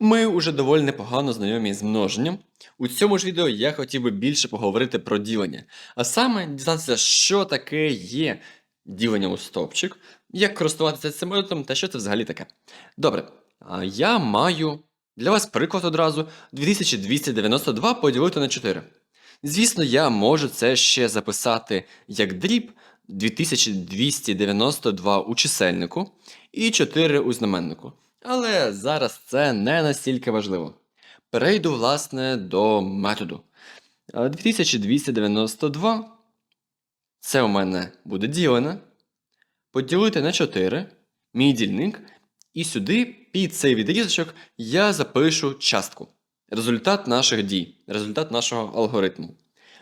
Ми уже доволі непогано знайомі з множенням. У цьому ж відео я хотів би більше поговорити про ділення, а саме дізнатися, що таке є ділення у стовпчик, як користуватися цим методом та що це взагалі таке. Добре, я маю для вас приклад одразу 2292 поділити на 4. Звісно, я можу це ще записати як дріб 2292 у чисельнику і 4 у знаменнику. Але зараз це не настільки важливо. Перейду, власне, до методу. 2292 це у мене буде ділене. Поділити на 4, мій дільник, і сюди під цей відрізочок я запишу частку. Результат наших дій, результат нашого алгоритму.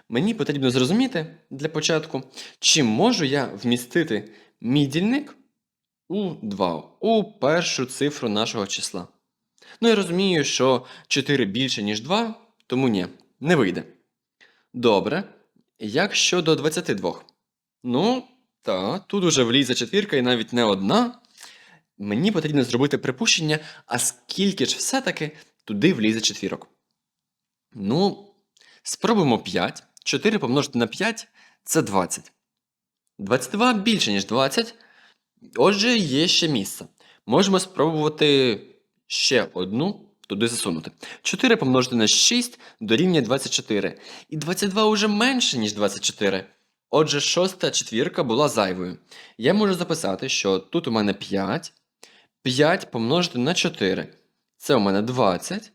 Мені потрібно зрозуміти для початку, чи можу я вмістити мій дільник у 2, у першу цифру нашого числа. Ну, я розумію, що 4 більше, ніж 2, тому ні, не вийде. Добре. Як щодо 22? Ну, та, тут уже влізе четвірка і навіть не одна. Мені потрібно зробити припущення, а скільки ж все-таки туди влізе четвірок. Ну, спробуємо 5. 4 помножити на 5 це 20. 22 більше, ніж 20. Отже, є ще місце. Можемо спробувати ще одну туди засунути. 4 помножити на 6 дорівнює 24. І 22 вже менше, ніж 24. Отже, шоста четвірка була зайвою. Я можу записати, що тут у мене 5. 5 помножити на 4. Це у мене 20.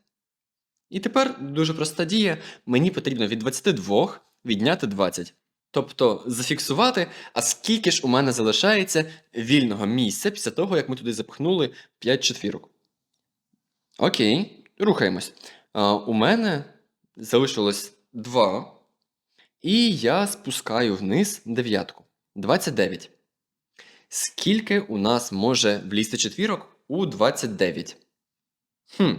І тепер дуже проста дія. Мені потрібно від 22 відняти 20. Тобто зафіксувати, а скільки ж у мене залишається вільного місця після того, як ми туди запихнули 5 четвірок. Окей, рухаємось. А, у мене залишилось 2. І я спускаю вниз дев'ятку. 29. Скільки у нас може влізти четвірок у 29? Хм.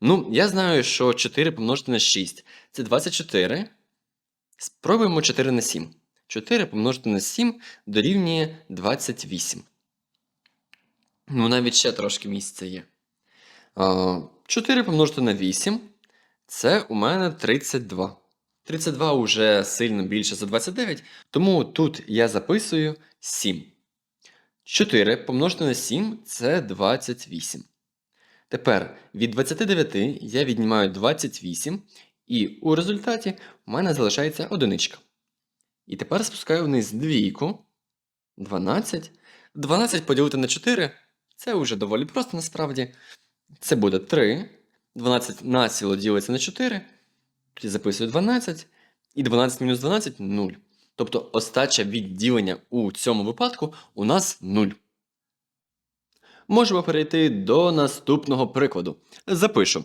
Ну, я знаю, що 4 помножити на 6 це 24. Спробуємо 4 на 7. 4 помножити на 7 дорівнює 28. Ну, навіть ще трошки місця є. 4 помножити на 8 це у мене 32. 32 вже сильно більше за 29, тому тут я записую 7. 4 помножити на 7 це 28. Тепер від 29 я віднімаю 28, і у результаті у мене залишається одиничка. І тепер спускаю вниз двійку. 12. 12 поділити на 4 це вже доволі просто насправді. Це буде 3. 12 націло ділиться на 4. Тоді записую 12. І 12 мінус 12 0. Тобто остача відділення у цьому випадку у нас 0. Можемо перейти до наступного прикладу. Запишу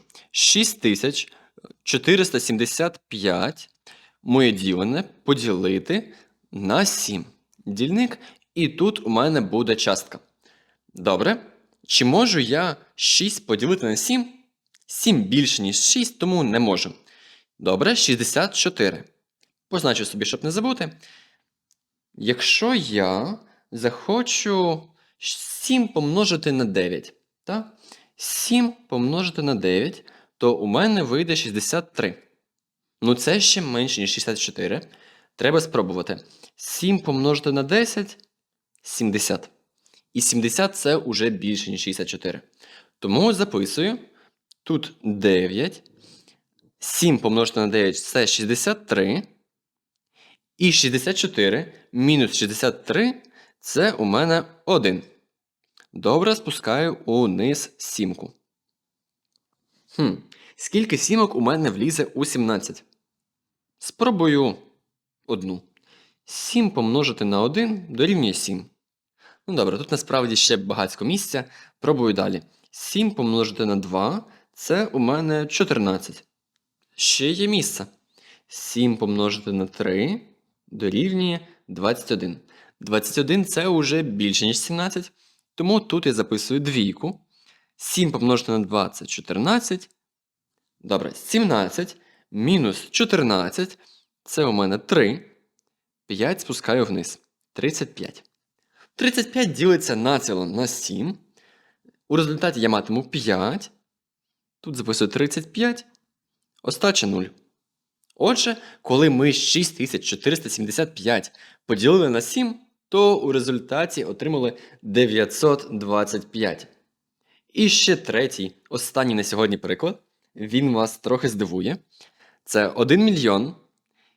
6475 моє ділене поділити на 7. Дільник, і тут у мене буде частка. Добре. Чи можу я 6 поділити на 7? 7 більше, ніж 6, тому не можу. Добре, 64. Позначу собі, щоб не забути. Якщо я захочу 7 помножити на 9, так? 7 помножити на 9, то у мене вийде 63. Ну, це ще менше, ніж 64. Треба спробувати. 7 помножити на 10 70. І 70 це вже більше, ніж 64. Тому записую. Тут 9. 7 помножити на 9 це 63. І 64 мінус 63 це у мене 1. Добре, спускаю униз сімку. Хм, Скільки сімок у мене влізе у 17? Спробую одну. 7 помножити на 1 дорівнює 7. Ну добре, тут насправді ще багатько місця. Пробую далі. 7 помножити на 2 це у мене 14. Ще є місце. 7 помножити на 3 дорівнює 21. 21 це вже більше, ніж 17. Тому тут я записую двійку. 7 помножити на 2 це 14. Добре, 17 мінус 14 це у мене 3. 5 спускаю вниз. 35. 35 ділиться націло на 7. У результаті я матиму 5. Тут записую 35. Остача 0. Отже, коли ми 6475 поділили на 7, то у результаті отримали 925. І ще третій, останній на сьогодні приклад. Він вас трохи здивує. Це 1 мільйон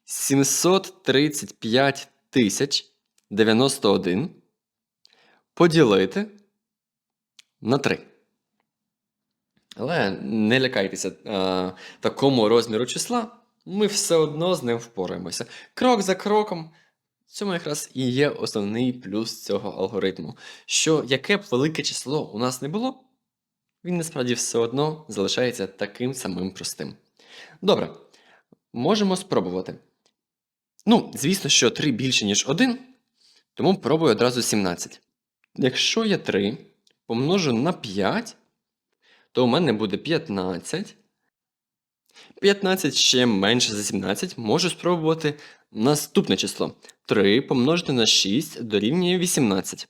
735 тисяч 91 поділити на 3. Але не лякайтеся а, такому розміру числа, ми все одно з ним впораємося. Крок за кроком. Цьому якраз і є основний плюс цього алгоритму. Що яке б велике число у нас не було, він насправді все одно залишається таким самим простим. Добре, можемо спробувати. Ну, звісно, що 3 більше, ніж 1, тому пробую одразу 17. Якщо я 3 помножу на 5, то у мене буде 15. 15 ще менше за 17. Можу спробувати наступне число. 3 помножити на 6 дорівнює 18.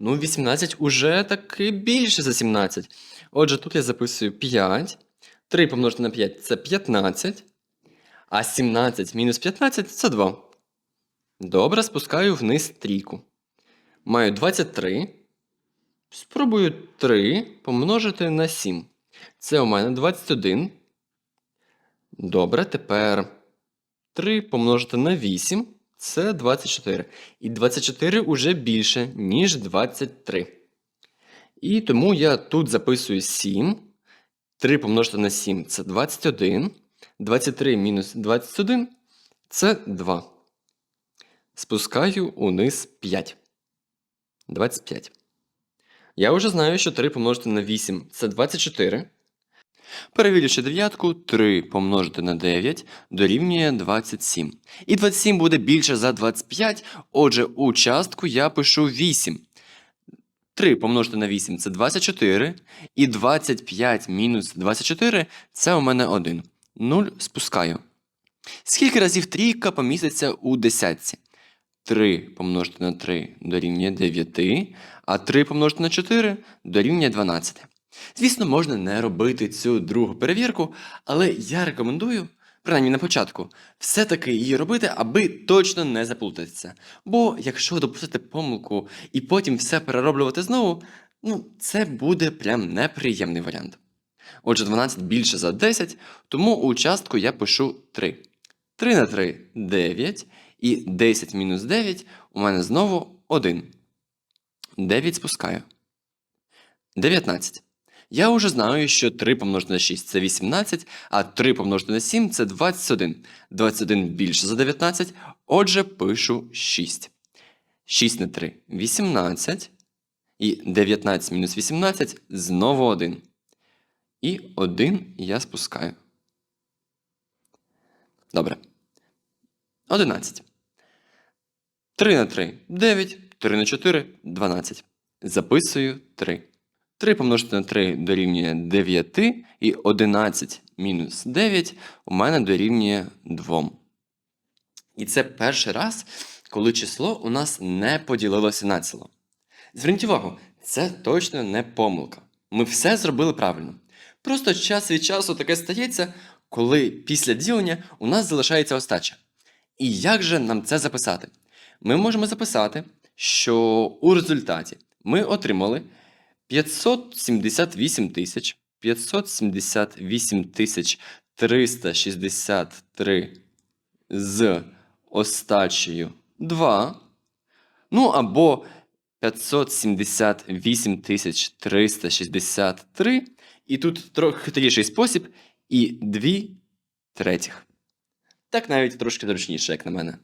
Ну, 18 уже таки більше за 17. Отже, тут я записую 5. 3 помножити на 5 це 15. А 17 мінус 15 це 2. Добре, спускаю вниз трійку. Маю 23. Спробую 3 помножити на 7. Це у мене 21. Добре, тепер 3 помножити на 8. Це 24. І 24 уже більше, ніж 23. І тому я тут записую 7. 3 помножити на 7 це 21. 23 мінус 21 це 2. Спускаю униз 5. 25. Я вже знаю, що 3 помножити на 8 це 24. Перевірюючи дев'ятку, 3 помножити на 9 дорівнює 27. І 27 буде більше за 25, отже, у частку я пишу 8. 3 помножити на 8 це 24. І 25 мінус 24 це у мене 1. 0 спускаю. Скільки разів трійка поміститься у десятці? 3 помножити на 3 дорівнює 9, а 3 помножити на 4 дорівнює 12. Звісно, можна не робити цю другу перевірку, але я рекомендую, принаймні на початку, все-таки її робити, аби точно не заплутатися. Бо якщо допустити помилку і потім все перероблювати знову, ну це буде прям неприємний варіант. Отже, 12 більше за 10, тому у частку я пишу 3. 3 на 3 9, і 10 мінус 9 у мене знову 1. 9 спускаю. 19. Я вже знаю, що 3 помножити на 6 це 18, а 3 помножити на 7 це 21. 21 більше за 19, отже, пишу 6. 6 на 3 18. І 19 мінус 18 знову 1. І 1 я спускаю. Добре. 11. 3 на 3 9, 3 на 4 12. Записую 3. 3 помножити на 3 дорівнює 9, і 11 мінус 9 у мене дорівнює 2. І це перший раз, коли число у нас не поділилося на ціло. Зверніть увагу, це точно не помилка. Ми все зробили правильно. Просто час від часу таке стається, коли після ділення у нас залишається остача. І як же нам це записати? Ми можемо записати, що у результаті ми отримали 578 тисяч 578 тисяч 363 з остачею 2. Ну або 578 тисяч 363. І тут трохи хитріший спосіб, і 2 третіх. Так навіть трошки зручніше, як на мене.